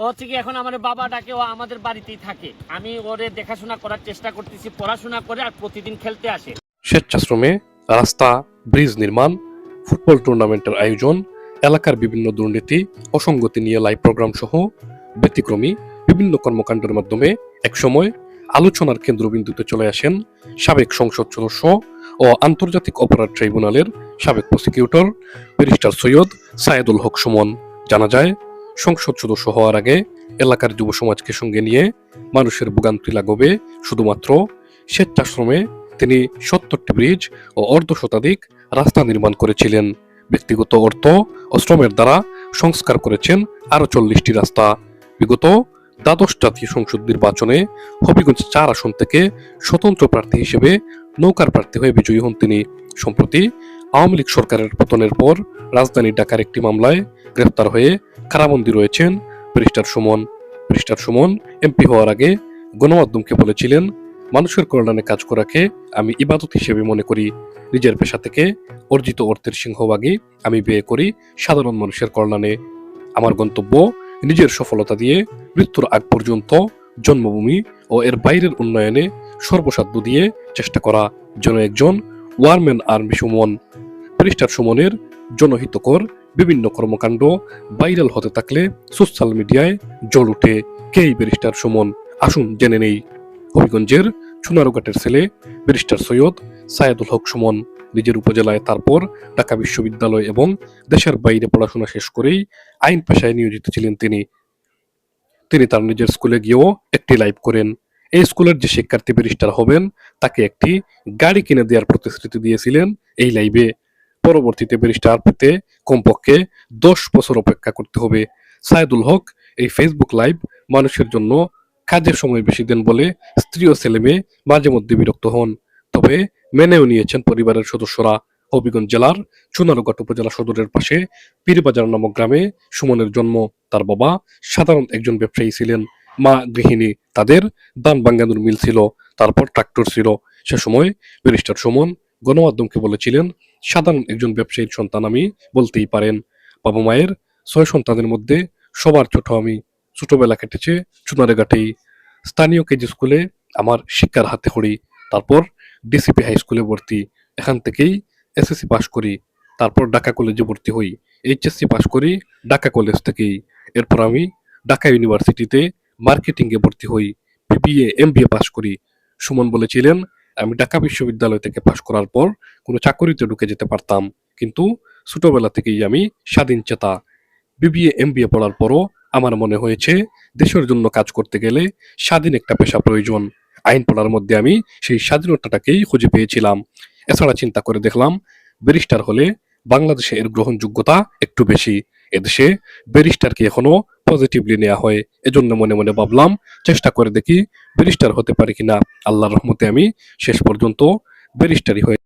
ও হচ্ছে কি এখন আমার বাবা ডাকে, ও আমাদের বাড়িতেই থাকে। আমি ওরে দেখাশোনা করার চেষ্টা করতেছি, পড়াশোনা করে আর প্রতিদিন খেলতে আসে। স্বেচ্ছাশ্রমে রাস্তা, ব্রিজ নির্মাণ, ফুটবল টুর্নামেন্টের আয়োজন, এলাকার বিভিন্ন দুর্নীতি, অসঙ্গতি নিয়ে লাইভ প্রোগ্রাম সহ ব্যতিক্রমী বিভিন্ন কর্মকাণ্ডের মাধ্যমে একসময় আলোচনার কেন্দ্রবিন্দুতে চলে আসেন সাবেক সংসদ সদস্য ও আন্তর্জাতিক অপরাধ ট্রাইব্যুনালের সাবেক প্রসিকিউটর ব্যারিস্টার সৈয়দ সায়েদুল হক সুমন। জানা যায় সংসদ সদস্য হওয়ার আগে এলাকার যুব সমাজকে সঙ্গে নিয়ে মানুষের ভোগান্তি লাগবে শুধুমাত্র স্বেচ্ছাশ্রমে তিনি সত্তরটি ব্রিজ ও অর্ধ শতাধিক রাস্তা নির্মাণ করেছিলেন। ব্যক্তিগত অর্থ ও শ্রমের দ্বারা সংস্কার করেছেন আরও চল্লিশটি রাস্তা। বিগত দ্বাদশ জাতীয় সংসদ নির্বাচনে হবিগঞ্জ চার আসন থেকে স্বতন্ত্র প্রার্থী হিসেবে নৌকার প্রার্থী হয়ে বিজয়ী হন তিনি। সম্প্রতি আওয়ামী লীগ সরকারের পতনের পর রাজধানী ঢাকার একটি মামলায় গ্রেফতার হয়ে কারাবন্দী রয়েছেন barrister Sumon. Barrister Sumon MP হওয়ার আগে গণমাধ্যমকে বলেছিলেন, মানুষের কল্যাণে কাজ করাকে আমি ইবাদত হিসেবে মনে করি। নিজের পেশা থেকে অর্জিত অর্থের সিংহভাগই আমি ব্যয় করি সাধারণ মানুষের কল্যাণে। আমার গন্তব্য নিজের সফলতা দিয়ে মৃত্যুর আগ পর্যন্ত জন্মভূমি ও এর বাইরের উন্নয়নে সর্বসাধ্য দিয়ে চেষ্টা করা। যেন একজন ওয়ারম্যান আর্মি সুমন। ব্যারিস্টার সুমনের জনহিতকর, বিভিন্ন কর্মকাণ্ড ভাইরাল হতে থাকলে সোশ্যাল মিডিয়ায় জল উঠে কে ব্যারিস্টার সুমন? আসুন জেনে নেই। হবিগঞ্জের চুনারুঘাটের ছেলে ব্যারিস্টার সৈয়দ সায়েদুল হক সুমন নিজের উপজেলায় তারপর ঢাকা বিশ্ববিদ্যালয় এবং দেশের বাইরে পড়াশোনা শেষ করেই আইন পেশায় নিয়োজিত ছিলেন তিনি। তিনি তার নিজের স্কুলে গিয়েও একটি লাইভ করেন। এই স্কুলের যে শিক্ষার্থী ব্যারিস্টার হবেন, তাকে একটি গাড়ি কিনে দেওয়ার প্রতিশ্রুতি দিয়েছিলেন এই লাইভে। পরবর্তীতে ব্যারিস্টার পেতে কমপক্ষে দশ বছর অপেক্ষা করতে হবে। সায়েদুল হক এই ফেসবুক লাইভ মানুষের জন্য কাজের সময় বেশি দেন বলে স্ত্রী ও ছেলে মেয়ে মাঝে মধ্যে বিরক্ত হন। তবে মেনেও নিয়েছেন পরিবারের সদস্যরা। হবিগঞ্জ জেলার চুনারুঘাট উপজেলা সদরের পাশে পীরবাজার নামক গ্রামে সুমনের জন্ম। তার বাবা সাধারণ একজন ব্যবসায়ী ছিলেন। মা, গৃহিণী, তাদের দান বাঙ্গানুর মিল ছিল, তারপর ট্রাক্টর ছিল। সে সময় ব্যারিস্টার সুমন গণমাধ্যমকে বলেছিলেন সাধারণ একজন ব্যবসায়ীর সন্তান আমি বলতেই পারেন। বাবা মায়ের ছয় সন্তানের মধ্যে সবার ছোট আমি। ছোটবেলা কেটেছে চুনারেঘাটেই স্থানীয় কেজি স্কুলে আমার শিক্ষার হাতে খড়ি। তারপর ডিসিপি হাই স্কুলে ভর্তি। এখান থেকেই এসএসসি পাশ করি। তারপর ঢাকা কলেজে ভর্তি হই। এইচএসসি পাশ করি ঢাকা কলেজ থেকেই। এরপর আমি ঢাকা ইউনিভার্সিটিতে মার্কেটিংয়ে ভর্তি হই। বিবিএ, এমবিএ পাশ করি। সুমন বলেছিলেন আমি ঢাকা বিশ্ববিদ্যালয় থেকে পাশ করার পর কোনো চাকরিতে ঢুকে যেতে পারতাম। কিন্তু ছোটবেলা থেকেই আমি স্বাধীন চেতা। বিবিএ, এমবিএ পড়ার পরও আমার মনে হয়েছে দেশের জন্য কাজ করতে গেলে স্বাধীন একটা পেশা প্রয়োজন। আইন পড়ার মধ্যে আমি সেই স্বাধীনতাটাকেই খুঁজে পেয়েছিলাম। এছাড়া চিন্তা করে দেখলাম, ব্যারিস্টার হলে বাংলাদেশে এর গ্রহণযোগ্যতা একটু বেশি। এদেশে ব্যারিস্টারকে এখনও পজিটিভলি নেওয়া হয়। এজন্য মনে মনে ভাবলাম, চেষ্টা করে দেখি ব্যারিস্টার হতে পারি কিনা? আল্লাহর রহমতে আমি শেষ পর্যন্ত ব্যারিস্টারই হয়ে